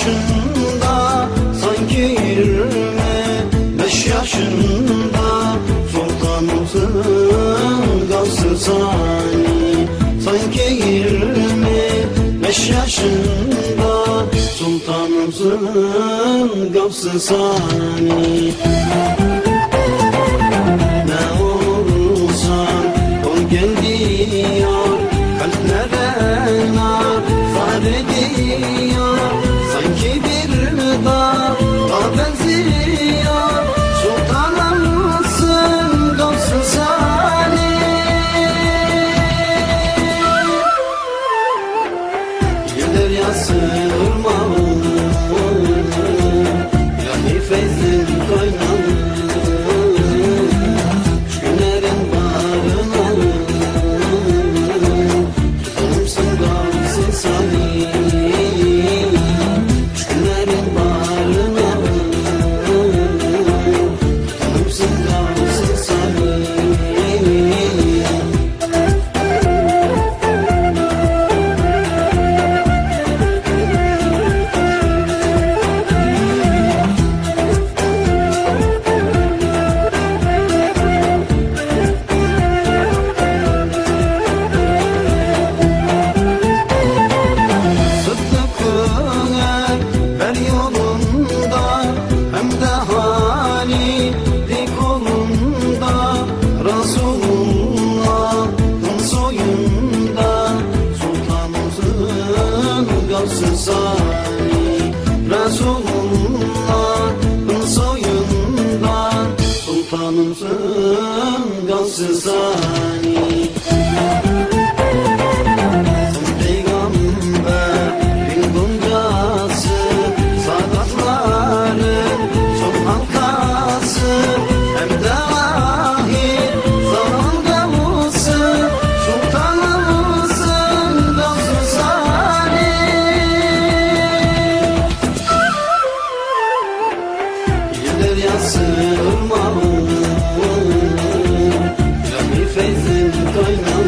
yaşında sanki yirmi beş yaşında. Sultan Hüseyin Gavs-ı Sani sanki yirmi beş yaşında. Sultan Hüseyin Gavs-ı Sani. zani Peygamberin goncası Sadatların son halkası Hem de ahir zamanda mısın Sultanı mısın zani Gider yasın Lord.